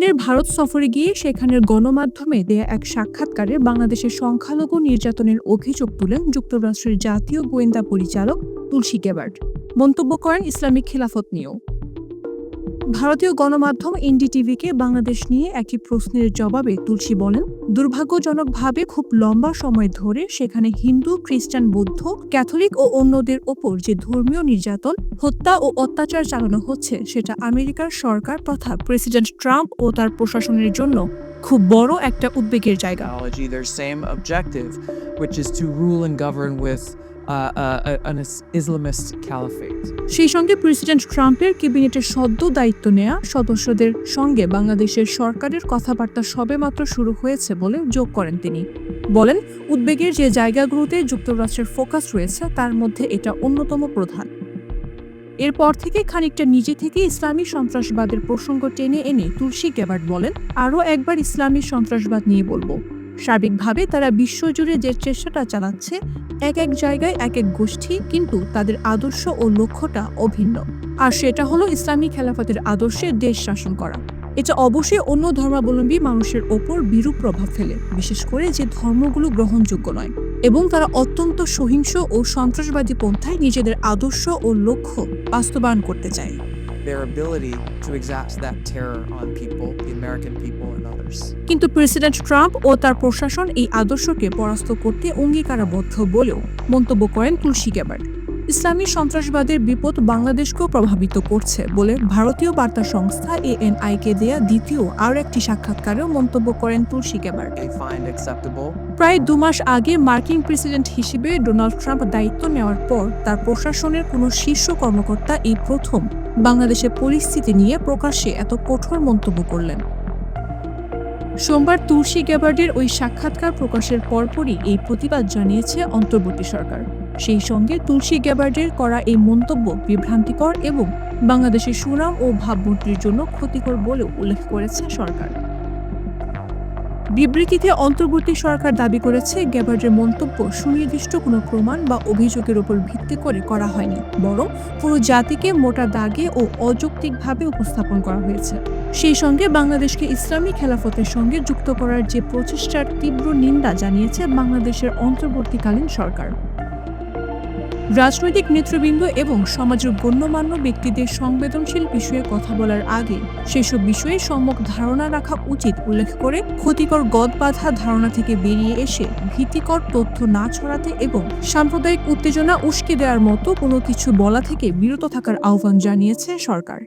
দিনের ভারত সফরে গিয়ে সেখানের গণমাধ্যমে দেয়া এক সাক্ষাৎকারে বাংলাদেশের সংখ্যালঘু নির্যাতনের অভিযোগ তুলেন যুক্তরাষ্ট্রের জাতীয় গোয়েন্দা পরিচালক তুলসী কেবার্ট মন্তব্য করেন ইসলামিক খিলাফত নিয়েও। ভারতীয় গণমাধ্যম এনডিটিভিকে বাংলাদেশ নিয়ে একটি প্রশ্নের জবাবে তুলসী বলেন, দুর্ভাগ্যজনকভাবে খুব লম্বা সময় ধরে সেখানে হিন্দু, খ্রিস্টান, বৌদ্ধ, ক্যাথলিক ও অন্যদের ওপর যে ধর্মীয় নির্যাতন, হত্যা ও অত্যাচার চালানো হচ্ছে, সেটা আমেরিকার সরকার তথা প্রেসিডেন্ট ট্রাম্প ও তার প্রশাসনের জন্য খুব বড় একটা উদ্বেগের জায়গা। সেই সঙ্গে প্রেসিডেন্ট ট্রাম্পের ক্যাবিনেটের সদ্য দায়িত্ব নেয়া সদস্যদের সঙ্গে বাংলাদেশের সরকারের কথাবার্তা সবেমাত্র শুরু হয়েছে বলে যোগ করেন তিনি। বলেন, উদ্বেগের যে জায়গাগুলোতে যুক্তরাষ্ট্রের ফোকাস রয়েছে, তার মধ্যে এটা অন্যতম প্রধান। এরপর থেকে খানিকটা নিজে থেকে ইসলামী সন্ত্রাসবাদের প্রসঙ্গ টেনে এনে তুলসী গ্যাবার্ড বলেন, আরও একবার ইসলামী সন্ত্রাসবাদ নিয়ে বলব। সার্বিকভাবে তারা বিশ্বজুড়ে যে চেষ্টাটা চালাচ্ছে, এক এক জায়গায় এক এক গোষ্ঠী কিন্তু তাদের আদর্শ ও লক্ষ্যটা অভিন্ন। আর সেটা হলো ইসলামী খেলাফতের আদর্শে দেশ শাসন করা। এটা অবশ্যই অন্য ধর্মাবলম্বী মানুষের ওপর বিরূপ প্রভাব ফেলে, বিশেষ করে যে ধর্মগুলো গ্রহণযোগ্য নয়। এবং তারা অত্যন্ত সহিংস ও সন্ত্রাসবাদী পন্থায় নিজেদের আদর্শ ও লক্ষ্য বাস্তবায়ন করতে চায়। Their ability to exact that terror on people, the American people and others. কিন্তু প্রেসিডেন্ট ট্রাম্প ও তার প্রশাসন এই আদর্শকে পরাস্ত করতে অঙ্গীকারাবদ্ধ বলেও মন্তব্য করেন তুলসী গ্যাবার্ড ইসলামী সন্ত্রাসবাদের বিপদ বাংলাদেশকেও প্রভাবিত করছে বলে ভারতীয় বার্তা সংস্থা এএনআইকে দেয়া দ্বিতীয় আর একটি সাক্ষাৎকারেও মন্তব্য করেন তুলসী acceptable. প্রায় দু মাস আগে মার্কিন প্রেসিডেন্ট হিসেবে ডোনাল্ড ট্রাম্প দায়িত্ব নেওয়ার পর তার প্রশাসনের কোনো শীর্ষ কর্মকর্তা এই প্রথম বাংলাদেশের পরিস্থিতি নিয়ে প্রকাশ্যে এত কঠোর মন্তব্য করলেন। সোমবার তুলসী গ্যাবার্ডের ওই সাক্ষাৎকার প্রকাশের পরপরই এই প্রতিবাদ জানিয়েছে অন্তর্বর্তী সরকার। সেই সঙ্গে তুলসী গ্যাবার্ডের করা এই মন্তব্য বিভ্রান্তিকর এবং বাংলাদেশের সুনাম ও ভাবমূর্তির জন্য ক্ষতিকর বলেও উল্লেখ করেছে সরকার। বিবৃতিতে অন্তর্বর্তী সরকার দাবি করেছে গ্যাবার্ডের মন্তব্য সুনির্দিষ্ট কোনো প্রমাণ বা অভিযোগের উপর ভিত্তি করে করা হয়নি, বরং পুরো জাতিকে মোটা দাগে ও অযৌক্তিকভাবে উপস্থাপন করা হয়েছে। সেই সঙ্গে বাংলাদেশকে ইসলামী খেলাফতের সঙ্গে যুক্ত করার যে প্রচেষ্টার তীব্র নিন্দা জানিয়েছে বাংলাদেশের অন্তর্বর্তীকালীন সরকার। রাজনৈতিক নেতৃবৃন্দ এবং সমাজের গণ্যমান্য ব্যক্তিদের সংবেদনশীল বিষয়ে কথা বলার আগে সেসব বিষয়ে সম্যক ধারণা রাখা উচিত উল্লেখ করে ক্ষতিকর গদ বাঁধা ধারণা থেকে বেরিয়ে এসে ভীতিকর তথ্য না ছড়াতে এবং সাম্প্রদায়িক উত্তেজনা উস্কে দেওয়ার মতো কোনো কিছু বলা থেকে বিরত থাকার আহ্বান জানিয়েছে সরকার।